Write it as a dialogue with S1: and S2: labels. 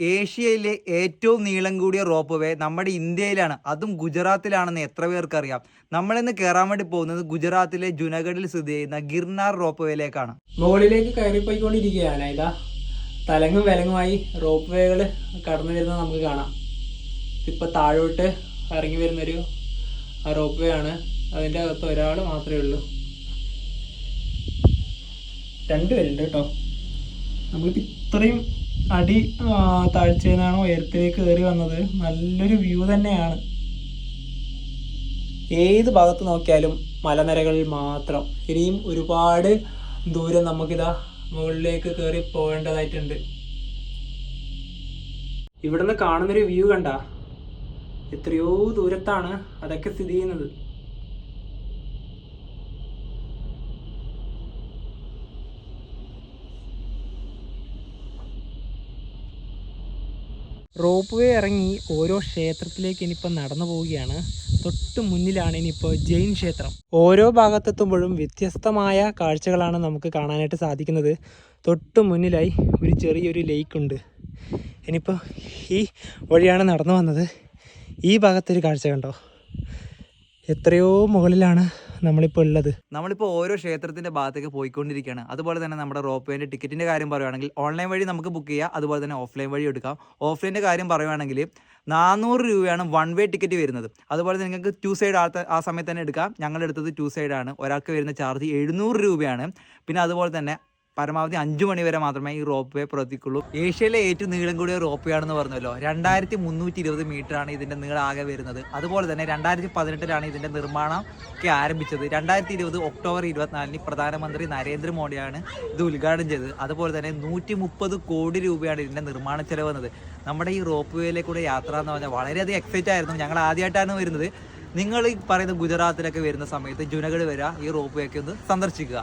S1: ഏഷ്യയിലെ ഏറ്റവും നീളം കൂടിയ റോപ്പ് വേ നമ്മുടെ ഇന്ത്യയിലാണ്. അതും ഗുജറാത്തിലാണെന്ന് എത്ര പേർക്കറിയാം. നമ്മളിന്ന് കയറാൻ വേണ്ടി പോകുന്നത് ഗുജറാത്തിലെ ജുനഗഡിൽ സ്ഥിതി ചെയ്യുന്ന ഗിർനാർ റോപ്പ് വേയിലേക്കാണ്
S2: മുകളിലേക്ക് കയറിപ്പോയിക്കൊണ്ടിരിക്കുകയാണ്. ഇതാ തലങ്ങും വിലങ്ങുമായി റോപ്പ് വേകൾ കടന്നു വരുന്നത് നമുക്ക് കാണാം. ഇപ്പൊ താഴോട്ട് ഇറങ്ങി വരുന്നൊരു റോപ്പ് വേ ആണ്. അതിന്റെ അകത്ത് ഒരാൾ മാത്രമേ ഉള്ളൂ. രണ്ടുപേരുണ്ട് കേട്ടോ. നമ്മളിപ്പോൾ ഇത്രയും അടി താഴ്ചയിൽ നിന്നാണ് ഉയരത്തിലേക്ക് കയറി വന്നത്? നല്ലൊരു വ്യൂ തന്നെയാണ്. ഏത് ഭാഗത്ത് നോക്കിയാലും മലനിരകളിൽ മാത്രം. ഇനിയും ഒരുപാട് ദൂരം നമുക്കിതാ മുകളിലേക്ക് കയറി പോകേണ്ടതായിട്ടുണ്ട്. ഇവിടുന്ന് കാണുന്നൊരു വ്യൂ കണ്ട എത്രയോ ദൂരത്താണ് അതൊക്കെ സ്ഥിതി ചെയ്യുന്നത്. റോപ്പ് വേ ഇറങ്ങി ഓരോ ക്ഷേത്രത്തിലേക്ക് ഇനിയിപ്പോൾ നടന്നു പോവുകയാണ്. തൊട്ട് മുന്നിലാണ് ഇനിയിപ്പോൾ ജെയിൻ ക്ഷേത്രം. ഓരോ ഭാഗത്തെത്തുമ്പോഴും വ്യത്യസ്തമായ കാഴ്ചകളാണ് നമുക്ക് കാണാനായിട്ട് സാധിക്കുന്നത്. തൊട്ട് മുന്നിലായി ഒരു ചെറിയൊരു ലേക്ക് ഉണ്ട്. ഇനിയിപ്പോൾ ഈ വഴിയാണ് നടന്നു വന്നത്. ഈ ഭാഗത്തൊരു കാഴ്ച കണ്ടോ? എത്രയോ മുകളിലാണ് നമ്മളിപ്പോൾ ഉള്ളത്.
S1: നമ്മളിപ്പോൾ ഓരോ ക്ഷേത്രത്തിന്റെ ഭാഗത്തേക്ക് പോയിക്കൊണ്ടിരിക്കുകയാണ്. അതുപോലെ തന്നെ നമ്മുടെ റോപ്പ് വേന്റെ ടിക്കറ്റിന്റെ കാര്യം പറയുകയാണെങ്കിൽ ഓൺലൈൻ വഴി നമുക്ക് ബുക്ക് ചെയ്യാം. അതുപോലെ തന്നെ ഓഫ്ലൈൻ വഴി എടുക്കാം. ഓഫ്ലൈന്റെ കാര്യം പറയുകയാണെങ്കിൽ നാനൂറ് രൂപയാണ് വൺ വേ ടിക്കറ്റ് വരുന്നത്. അതുപോലെ തന്നെ നിങ്ങൾക്ക് ടു സൈഡ് ആ സമയത്ത് തന്നെ എടുക്കാം. ഞങ്ങളുടെ എടുത്തത് ടു സൈഡാണ്. ഒരാൾക്ക് വരുന്ന ചാർജ് എഴുന്നൂറ് രൂപയാണ്. പിന്നെ അതുപോലെ തന്നെ പരമാവധി അഞ്ചു മണി വരെ മാത്രമേ ഈ റോപ്പ് വേ പ്രവർത്തിക്കുള്ളൂ. ഏഷ്യയിലെ ഏറ്റവും നീളം കൂടിയ റോപ്പ് ആണെന്ന് പറഞ്ഞല്ലോ. രണ്ടായിരത്തി മുന്നൂറ്റി ഇരുപത് മീറ്റർ ആണ് ഇതിന്റെ നീളം ആകെ വരുന്നത്. അതുപോലെ തന്നെ രണ്ടായിരത്തി പതിനെട്ടിലാണ് ഇതിന്റെ നിർമ്മാണം ഒക്കെ ആരംഭിച്ചത്. രണ്ടായിരത്തി ഇരുപത് ഒക്ടോബർ ഇരുപത്തിനാലിന് പ്രധാനമന്ത്രി നരേന്ദ്രമോദിയാണ് ഇത് ഉദ്ഘാടനം ചെയ്തത്. അതുപോലെ തന്നെ നൂറ്റി മുപ്പത് കോടി രൂപയാണ് ഇതിന്റെ നിർമ്മാണ ചെലവ് നമ്മുടെ ഈ റോപ്പ് വേയിലേക്കൂടെ യാത്ര എന്ന് പറഞ്ഞാൽ വളരെയധികം എക്സൈറ്റ് ആയിരുന്നു. ഞങ്ങൾ ആദ്യമായിട്ടാണ് വരുന്നത്. നിങ്ങൾ ഈ പറയുന്ന ഗുജറാത്തിലൊക്കെ വരുന്ന സമയത്ത് ജുനഗഡ് വരിക ഈ റോപ്പ് വേക്ക് ഒന്ന് സന്ദർശിക്കുക.